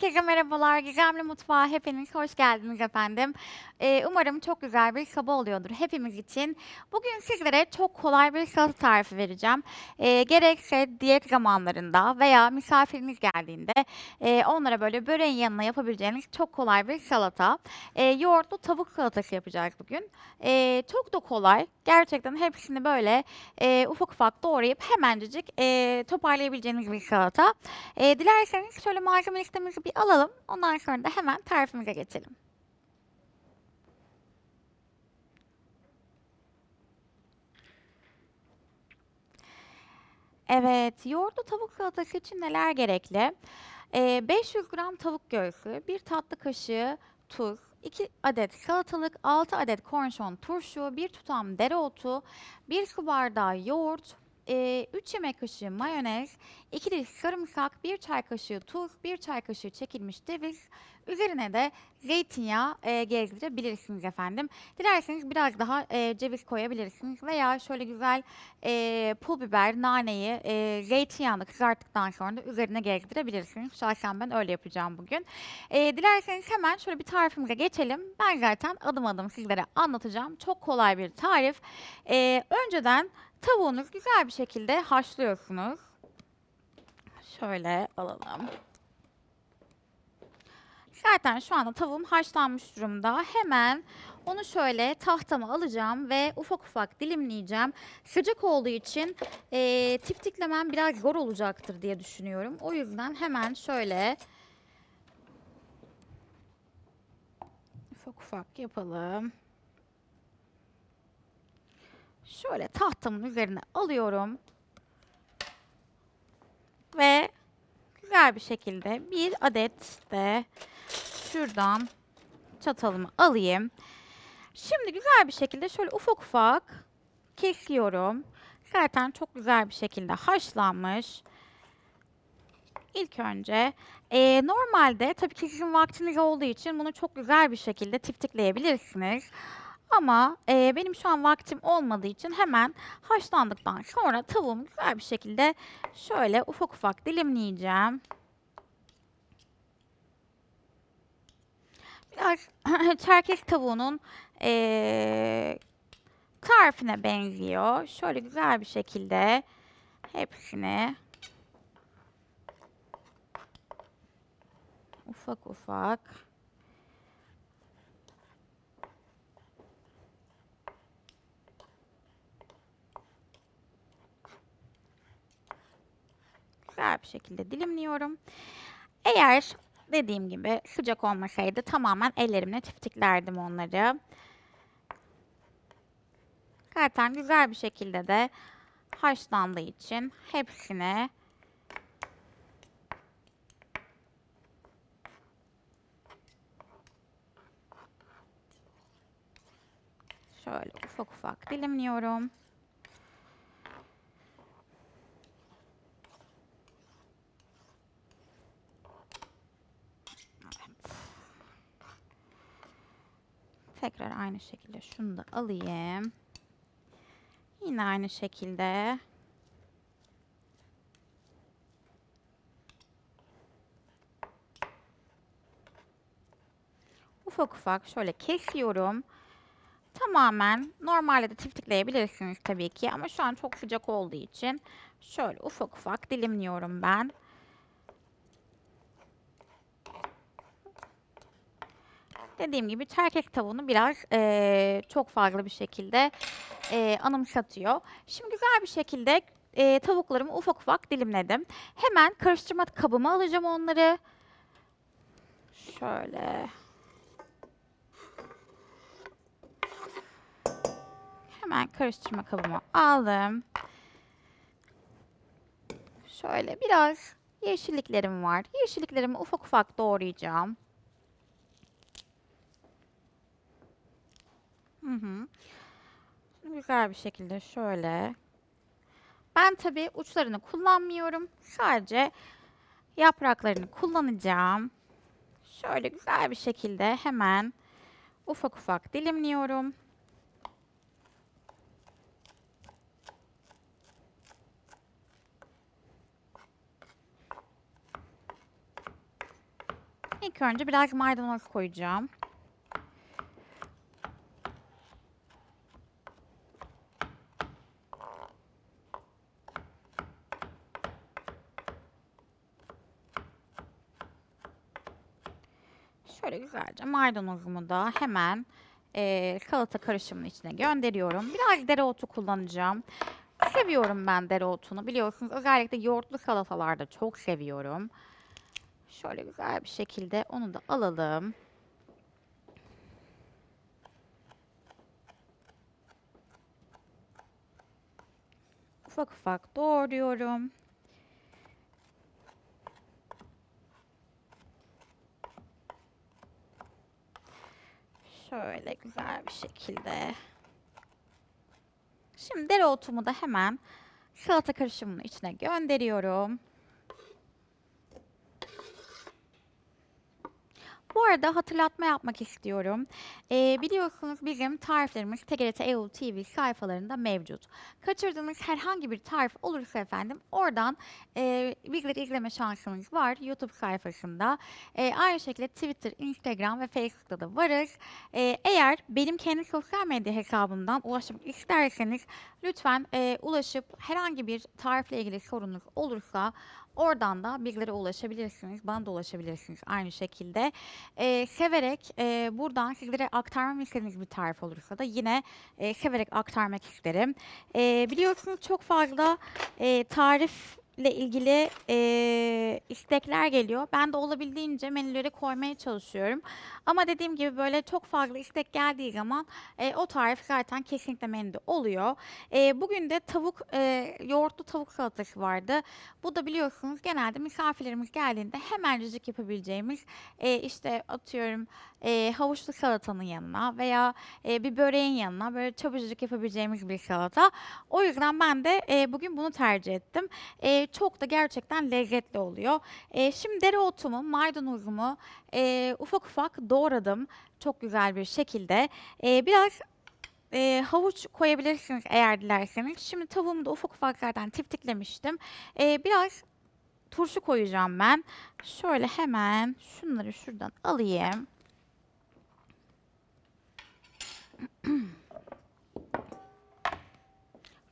Herkese merhabalar. Gizemli Mutfağa hepiniz hoş geldiniz efendim. Ee, umarım çok güzel bir sabah oluyordur hepimiz için. Bugün sizlere çok kolay bir salata tarifi vereceğim. Ee, gerekse diyet zamanlarında veya misafiriniz geldiğinde e, onlara böyle böreğin yanına yapabileceğiniz çok kolay bir salata. Ee, yoğurtlu tavuk salatası yapacağız bugün. Ee, çok da kolay. Gerçekten hepsini böyle e, ufak ufak doğrayıp hemencecik e, toparlayabileceğiniz bir salata. E, dilerseniz şöyle malzeme listemizi bir alalım. Ondan sonra da hemen tarifimize geçelim. Evet, yoğurtlu tavuk salatası için neler gerekli? E, 500 gram tavuk göğsü, 1 tatlı kaşığı tuz, 2 adet salatalık, 6 adet kornişon turşu, 1 tutam dereotu, 1 su bardağı yoğurt, 3 yemek kaşığı mayonez, 2 diş sarımsak, 1 çay kaşığı tuz, 1 çay kaşığı çekilmiş ceviz. Üzerine de zeytinyağı e, gezdirebilirsiniz efendim. Dilerseniz biraz daha e, ceviz koyabilirsiniz veya şöyle güzel e, pul biber, naneyi zeytinyağını kızarttıktan sonra da üzerine gezdirebilirsiniz. Şahsen ben öyle yapacağım bugün. Dilerseniz hemen şöyle bir tarifimize geçelim. Ben zaten adım adım sizlere anlatacağım. Çok kolay bir tarif. Önceden tavuğunuz güzel bir şekilde haşlıyorsunuz. Şöyle alalım. Zaten şu anda tavuğum haşlanmış durumda. Hemen onu şöyle tahtama alacağım ve ufak ufak dilimleyeceğim. Sıcak olduğu için e, tiftiklemem biraz zor olacaktır diye düşünüyorum. O yüzden hemen şöyle ufak ufak yapalım. Şöyle tahtamın üzerine alıyorum. Ve güzel bir şekilde bir adet de şuradan çatalımı alayım. Şimdi güzel bir şekilde şöyle ufak ufak kesiyorum. Zaten çok güzel bir şekilde haşlanmış. İlk önce e, normalde tabii ki sizin vaktiniz olduğu için bunu çok güzel bir şekilde tiftikleyebilirsiniz. Ama e, benim şu an vaktim olmadığı için hemen haşlandıktan sonra tavuğumu güzel bir şekilde şöyle ufak ufak dilimleyeceğim. Biraz çerkez tavuğunun e, tarifine benziyor. Şöyle güzel bir şekilde hepsini ufak ufak güzel bir şekilde dilimliyorum. Eğer dediğim gibi sıcak olmasaydı tamamen ellerimle tiftiklerdim onları. Zaten güzel bir şekilde de haşlandığı için hepsini şöyle ufak ufak dilimliyorum. Tekrar aynı şekilde şunu da alayım. Yine aynı şekilde. Ufak ufak şöyle kesiyorum. Tamamen normalde de tiftikleyebilirsiniz tabii ki ama şu an çok sıcak olduğu için şöyle ufak ufak dilimliyorum ben. Dediğim gibi çerkez tavuğunu biraz e, çok fazla bir şekilde e, anımsatıyor. Şimdi güzel bir şekilde e, tavuklarımı ufak ufak dilimledim. Hemen karıştırma kabıma alacağım onları. Şöyle. Hemen karıştırma kabıma aldım. Şöyle biraz yeşilliklerim var. Yeşilliklerimi ufak ufak doğrayacağım. Hı hı. Güzel bir şekilde şöyle. Ben tabii uçlarını kullanmıyorum. Sadece yapraklarını kullanacağım. Şöyle güzel bir şekilde hemen ufak ufak dilimliyorum. İlk önce biraz maydanoz koyacağım. Güzelce maydanozumu da hemen eee, salata karışımının içine gönderiyorum. Biraz dereotu kullanacağım. Seviyorum ben dereotunu. Biliyorsunuz özellikle yoğurtlu salatalarda çok seviyorum. Şöyle güzel bir şekilde onu da alalım. Ufak ufak doğruyorum. Şöyle güzel bir şekilde. Şimdi dereotumu da hemen salata karışımının içine gönderiyorum. Bu arada hatırlatma yapmak istiyorum. Ee, biliyorsunuz bizim tariflerimiz TGRT EU TV sayfalarında mevcut. Kaçırdığınız herhangi bir tarif olursa efendim oradan e, bizleri izleme şansınız var YouTube sayfasında. E, aynı şekilde Twitter, Instagram ve Facebook'ta da varız. E, eğer benim kendi sosyal medya hesabımdan ulaşmak isterseniz lütfen e, ulaşıp herhangi bir tarifle ilgili sorunuz olursa oradan da bizlere ulaşabilirsiniz. Bana da ulaşabilirsiniz aynı şekilde. E, severek e, buradan sizlere aktarmamı istediğiniz bir tarif olursa da yine e, severek aktarmak isterim. E, biliyorsunuz çok fazla e, tarifle ilgili e, istekler geliyor. Ben de olabildiğince menüleri koymaya çalışıyorum. Ama dediğim gibi böyle çok fazla istek geldiği zaman e, o tarif zaten kesinlikle menüde oluyor. E, bugün de tavuk, e, yoğurtlu tavuk salatası vardı. Bu da biliyorsunuz genelde misafirlerimiz geldiğinde hemencecik yapabileceğimiz e, işte atıyorum e, havuçlu salatanın yanına veya e, bir böreğin yanına böyle çabucak yapabileceğimiz bir salata. O yüzden ben de e, bugün bunu tercih ettim. E, çok da gerçekten lezzetli oluyor. E, şimdi dereotumu, maydanozumu e, ufak ufak doğradım. Çok güzel bir şekilde. E, biraz e, havuç koyabilirsiniz eğer dilerseniz. Şimdi tavuğumu da ufak ufak zaten tiftiklemiştim. E, biraz turşu koyacağım ben. Şöyle hemen şunları şuradan alayım.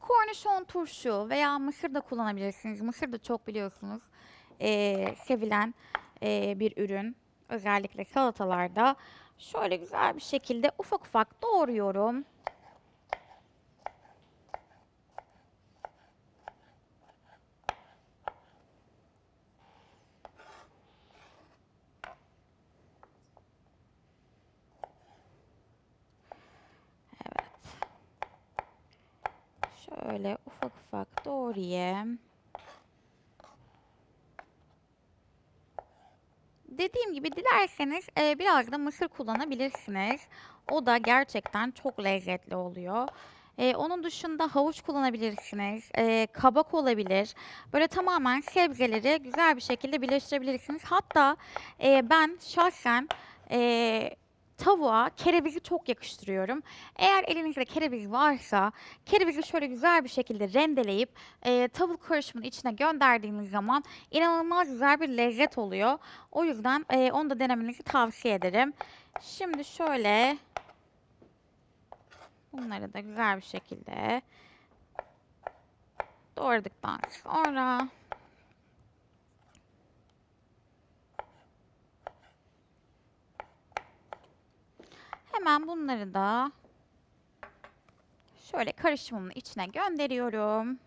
Kornişon turşu veya mısır da kullanabilirsiniz. Mısır da çok biliyorsunuz eee, sevilen eee, bir ürün. Özellikle salatalarda. Şöyle güzel bir şekilde ufak ufak doğruyorum. Evet. Şöyle ufak ufak doğrayayım. Dediğim gibi dilerseniz e, biraz da mısır kullanabilirsiniz. O da gerçekten çok lezzetli oluyor. E, onun dışında havuç kullanabilirsiniz. E, kabak olabilir. Böyle tamamen sebzeleri güzel bir şekilde birleştirebilirsiniz. Hatta e, ben şahsen e, tavuğa kerevizi çok yakıştırıyorum. Eğer elinizde kereviz varsa kerevizi şöyle güzel bir şekilde rendeleyip e, tavuk karışımının içine gönderdiğiniz zaman inanılmaz güzel bir lezzet oluyor. O yüzden e, onu da denemenizi tavsiye ederim. Şimdi şöyle bunları da güzel bir şekilde doğradıktan sonra hemen bunları da şöyle karışımımın içine gönderiyorum.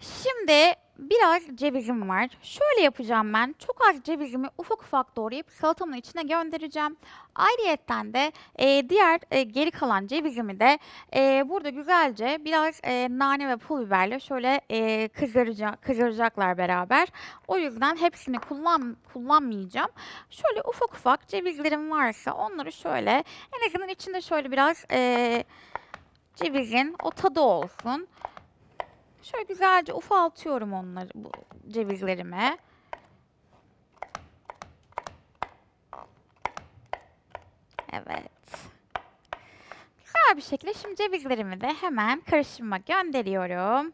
Şimdi biraz cevizim var. Şöyle yapacağım ben. Çok az cevizimi ufak ufak doğrayıp salatamın içine göndereceğim. Ayrıyetten de e, diğer e, geri kalan cevizimi de e, burada güzelce biraz e, nane ve pul biberle şöyle e, kızaracak, kızaracaklar beraber. O yüzden hepsini kullan, kullanmayacağım. Şöyle ufak ufak cevizlerim varsa onları şöyle en azından içinde şöyle biraz e, cevizin o tadı olsun. Şöyle güzelce ufaltıyorum onları bu cevizlerimi. Evet. Güzel bir şekilde şimdi cevizlerimi de hemen karışıma gönderiyorum.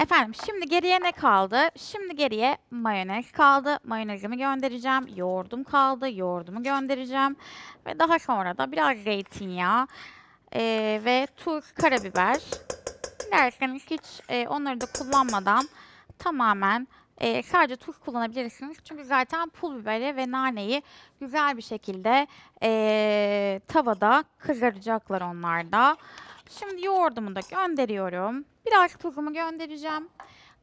Efendim şimdi geriye ne kaldı? Şimdi geriye mayonez kaldı. Mayonezimi göndereceğim. Yoğurdum kaldı. Yoğurdumu göndereceğim. Ve daha sonra da biraz zeytinyağı eee, ve tuz, karabiber. Dilerseniz hiç eee, onları da kullanmadan tamamen eee, sadece tuz kullanabilirsiniz. Çünkü zaten pul biberi ve naneyi güzel bir şekilde eee, tavada kızaracaklar onlar da. Şimdi yoğurdumu da gönderiyorum. Biraz tuzumu göndereceğim.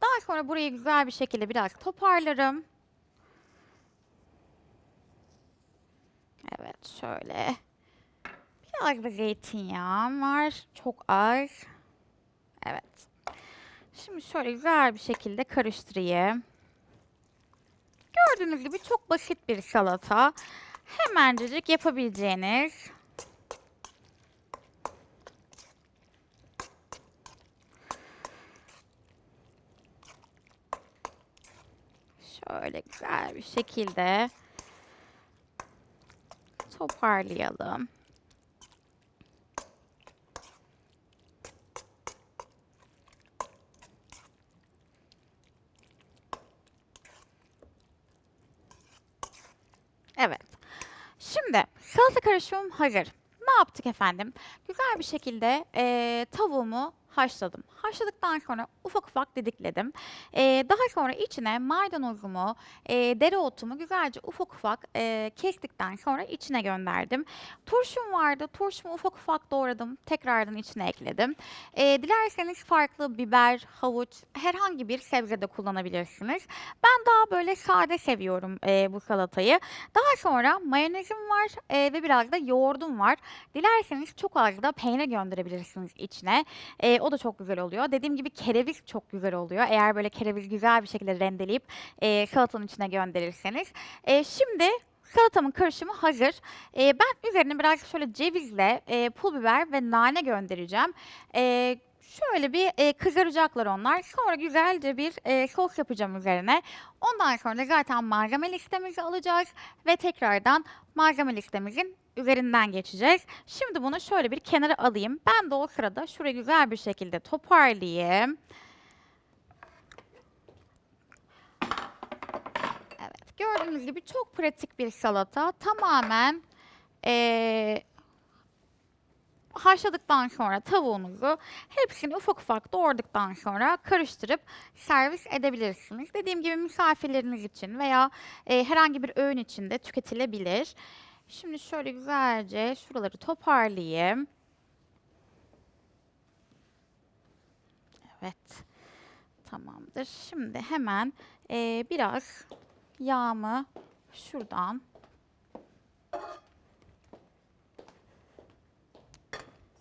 Daha sonra burayı güzel bir şekilde biraz toparlarım. Evet şöyle. Biraz da zeytinyağım var. Çok az. Evet. Şimdi şöyle güzel bir şekilde karıştırayım. Gördüğünüz gibi çok basit bir salata. Hemencecik yapabileceğiniz Şöyle güzel bir şekilde toparlayalım. Evet. Şimdi salata karışımım hazır. Ne yaptık efendim? Güzel bir şekilde eee, tavuğumu haşladım. Haşladıktan sonra ufak ufak didikledim. Eee, daha sonra içine maydanozumu, eee, dereotumu güzelce ufak ufak eee, kestikten sonra içine gönderdim. Turşum vardı. Turşumu ufak ufak doğradım. Tekrardan içine ekledim. Eee, dilerseniz farklı biber, havuç, herhangi bir sebze de kullanabilirsiniz. Ben daha böyle sade seviyorum eee, bu salatayı. Daha sonra mayonezim var eee, ve biraz da yoğurdum var. Dilerseniz çok az da peynir gönderebilirsiniz içine. Eee, o da çok güzel oluyor. Dediğim gibi kereviz çok güzel oluyor. Eğer böyle kereviz güzel bir şekilde rendeleyip eee, salatanın içine gönderirseniz. Eee, şimdi salatamın karışımı hazır. Eee, ben üzerine biraz şöyle cevizle eee, pul biber ve nane göndereceğim. Eee, şöyle bir eee, kızaracaklar onlar. Sonra güzelce bir eee, sos yapacağım üzerine. Ondan sonra zaten malzeme listemizi alacağız ve tekrardan malzeme listemizin üzerinden geçeceğiz. Şimdi bunu şöyle bir kenara alayım. Ben de o sırada şurayı güzel bir şekilde toparlayayım. Evet, gördüğünüz gibi çok pratik bir salata. Tamamen eee, haşladıktan sonra tavuğunuzu hepsini ufak ufak doğradıktan sonra karıştırıp servis edebilirsiniz. Dediğim gibi misafirleriniz için veya eee, herhangi bir öğün için de tüketilebilir. Şimdi şöyle güzelce şuraları toparlayayım. Evet. Tamamdır. Şimdi hemen eee, biraz yağımı şuradan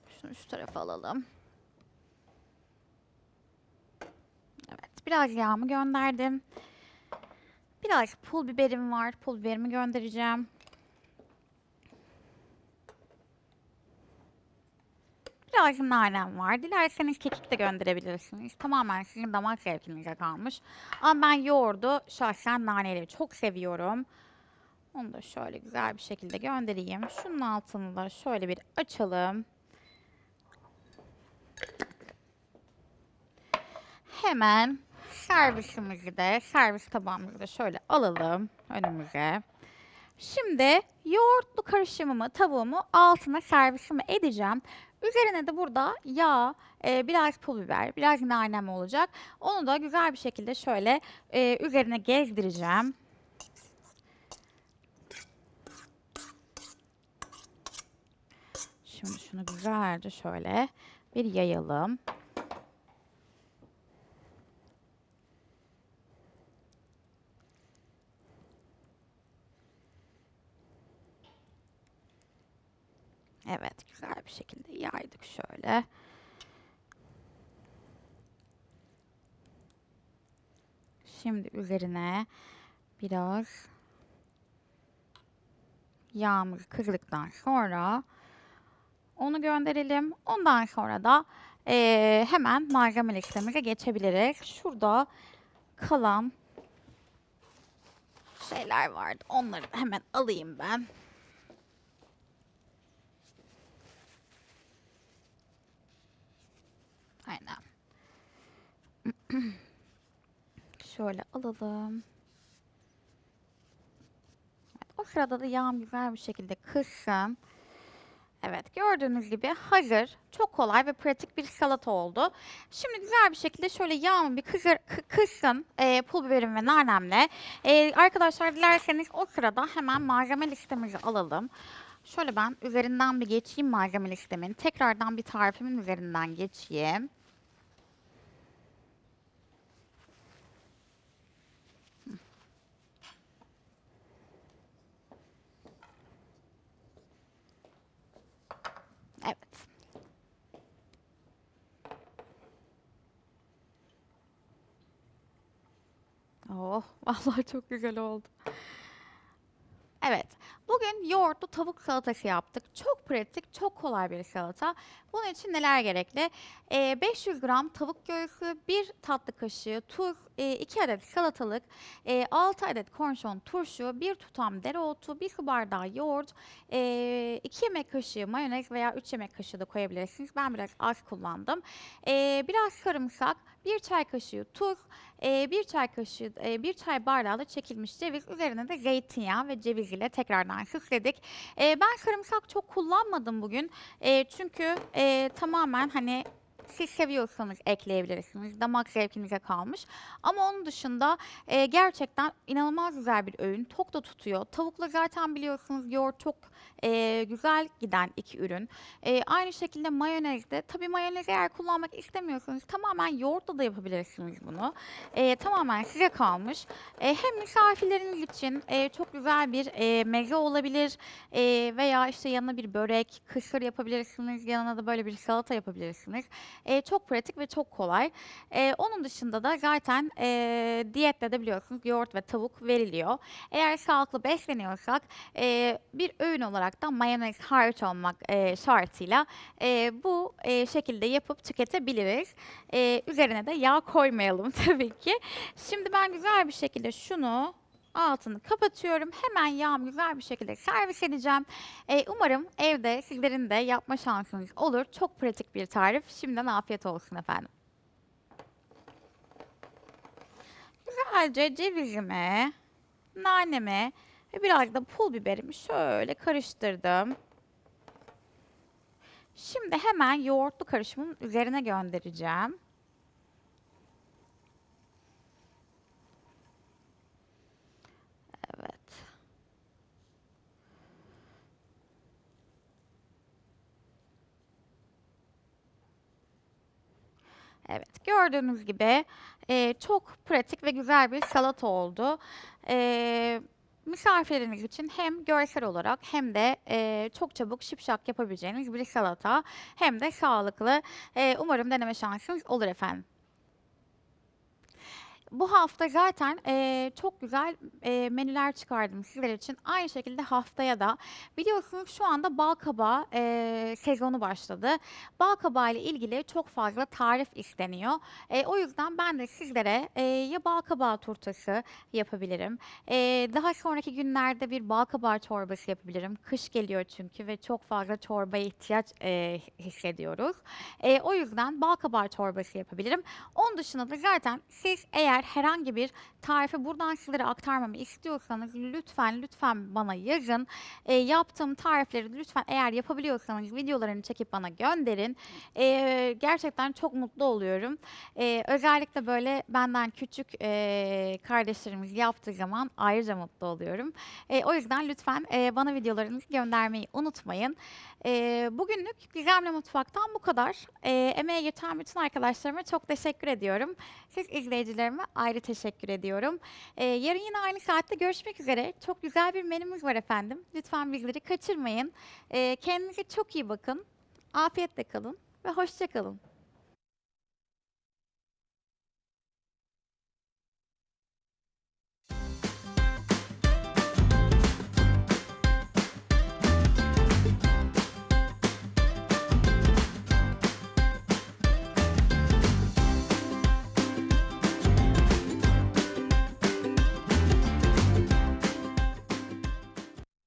şunu şu tarafa alalım. Evet. Biraz yağımı gönderdim. Biraz pul biberim var. Pul biberimi göndereceğim. Biraz nanem var. Dilerseniz kekik de gönderebilirsiniz. Tamamen sizin damak zevkinize kalmış. Ama ben yoğurdu şahsen naneleri çok seviyorum. Onu da şöyle güzel bir şekilde göndereyim. Şunun altını da şöyle bir açalım. Hemen servisimizi de, servis tabağımızı da şöyle alalım önümüze. Şimdi yoğurtlu karışımımı, tavuğumu altına servisimi edeceğim. Üzerine de burada yağ, e, biraz pul biber, biraz nanem olacak. Onu da güzel bir şekilde şöyle e, üzerine gezdireceğim. Şimdi şunu güzelce şöyle bir yayalım. Evet, güzel bir yaydık şöyle. Şimdi üzerine biraz yağımızı kırdıktan sonra onu gönderelim. Ondan sonra da eee, hemen malzeme listemize geçebiliriz. Şurada kalan şeyler vardı. Onları hemen alayım ben. Şöyle alalım. Evet, o sırada da yağım güzel bir şekilde kızsın. Evet gördüğünüz gibi hazır, çok kolay ve pratik bir salata oldu. Şimdi güzel bir şekilde şöyle yağımı bir kızır, kı- kızsın e, pul biberim ve nanemle. E, arkadaşlar dilerseniz o sırada hemen malzeme listemizi alalım. Şöyle ben üzerinden bir geçeyim malzeme listemin. Tekrardan bir tarifimin üzerinden geçeyim. Evet. Oh, vallahi çok güzel oldu. Evet, bugün yoğurtlu tavuk salatası yaptık. Çok pratik, çok kolay bir salata. Bunun için neler gerekli? Ee, 500 gram tavuk göğsü, 1 tatlı kaşığı tuz, 2 adet salatalık, 6 adet kornişon turşu, 1 tutam dereotu, 1 su bardağı yoğurt, 2 yemek kaşığı mayonez veya 3 yemek kaşığı da koyabilirsiniz. Ben biraz az kullandım. Ee, biraz sarımsak, 1 çay kaşığı tuz, 1 çay kaşığı, 1 çay bardağı da çekilmiş ceviz. Üzerine de zeytinyağı ve ceviz ile tekrardan süsledik. Ee, ben sarımsak çok kullanmadım bugün. Ee, çünkü e, tamamen hani siz seviyorsanız ekleyebilirsiniz. Damak zevkinize kalmış. Ama onun dışında e, gerçekten inanılmaz güzel bir öğün. Tok da tutuyor. Tavukla zaten biliyorsunuz yoğurt çok e, güzel giden iki ürün. E, aynı şekilde mayonezde. Tabii mayonez eğer kullanmak istemiyorsanız tamamen yoğurtla da yapabilirsiniz bunu. E, tamamen size kalmış. E, hem misafirleriniz için e, çok güzel bir e, meze olabilir. E, veya işte yanına bir börek, kısır yapabilirsiniz. Yanına da böyle bir salata yapabilirsiniz. E, çok pratik ve çok kolay. E, onun dışında da zaten e, diyette de biliyorsunuz yoğurt ve tavuk veriliyor. Eğer sağlıklı besleniyorsak e, bir öğün olarak da mayonez hariç olmak e, şartıyla e, bu e, şekilde yapıp tüketebiliriz. E, üzerine de yağ koymayalım tabii ki. Şimdi ben güzel bir şekilde şunu altını kapatıyorum. Hemen yağımı güzel bir şekilde servis edeceğim. Ee, umarım evde sizlerin de yapma şansınız olur. Çok pratik bir tarif. Şimdiden afiyet olsun efendim. Güzelce cevizimi, nanemi ve biraz da pul biberimi şöyle karıştırdım. Şimdi hemen yoğurtlu karışımın üzerine göndereceğim. Evet. Evet, gördüğünüz gibi e, çok pratik ve güzel bir salata oldu. E, misafirleriniz için hem görsel olarak hem de e, çok çabuk şipşak yapabileceğiniz bir salata hem de sağlıklı. E, umarım deneme şansınız olur efendim. Bu hafta zaten eee, çok güzel eee, menüler çıkardım sizler için. Aynı şekilde haftaya da biliyorsunuz şu anda bal kabağı eee, sezonu başladı. Bal kabağı ile ilgili çok fazla tarif isteniyor. Eee, o yüzden ben de sizlere eee, ya bal kabağı turtası yapabilirim. Eee, daha sonraki günlerde bir bal kabağı çorbası yapabilirim. Kış geliyor çünkü ve çok fazla çorbaya ihtiyaç eee, hissediyoruz. Eee, o yüzden bal kabağı çorbası yapabilirim. Onun dışında da zaten siz eğer herhangi bir tarifi buradan sizlere aktarmamı istiyorsanız lütfen lütfen bana yazın. E, yaptığım tarifleri lütfen eğer yapabiliyorsanız videolarını çekip bana gönderin. E, gerçekten çok mutlu oluyorum. E, özellikle böyle benden küçük e, kardeşlerimiz yaptığı zaman ayrıca mutlu oluyorum. E, o yüzden lütfen e, bana videolarınızı göndermeyi unutmayın. E, bugünlük Gizemli Mutfak'tan bu kadar. E, emeğe geçen bütün arkadaşlarıma çok teşekkür ediyorum. Siz izleyicilerime ayrı teşekkür ediyorum. Ee, yarın yine aynı saatte görüşmek üzere. Çok güzel bir menümüz var efendim. Lütfen bizleri kaçırmayın. Ee, kendinize çok iyi bakın. Afiyetle kalın ve hoşça kalın.